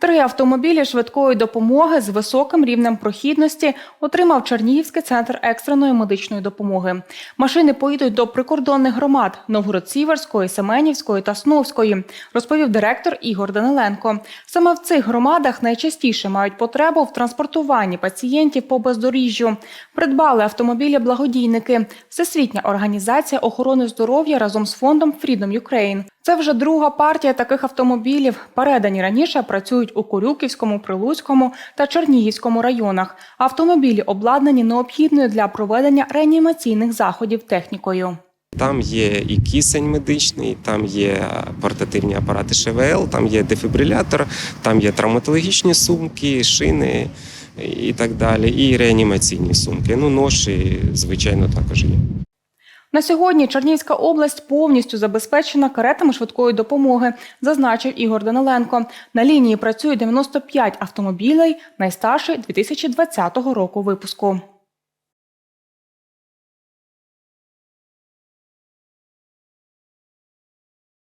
Три автомобілі швидкої допомоги з високим рівнем прохідності отримав Чернігівський центр екстреної медичної допомоги. Машини поїдуть до прикордонних громад Новгород-Сіверської, Семенівської та Сновської, розповів директор Ігор Даниленко. Саме в цих громадах найчастіше мають потребу в транспортуванні пацієнтів по бездоріжжю. Придбали автомобілі благодійники. Всесвітня організація охорони здоров'я разом з фондом Freedom Ukraine. Це вже друга партія таких автомобілів. Передані раніше працюють у Курюківському, Прилуцькому та Чернігівському районах. Автомобілі обладнані необхідною для проведення реанімаційних заходів технікою. Там є і кисень медичний, там є портативні апарати ШВЛ, там є дефібрилятор, там є травматологічні сумки, шини і так далі, і реанімаційні сумки. Ну, ноші, звичайно, також є. На сьогодні Чернігівська область повністю забезпечена каретами швидкої допомоги, зазначив Ігор Даниленко. На лінії працює 95 автомобілей, найстарший 2020 року випуску.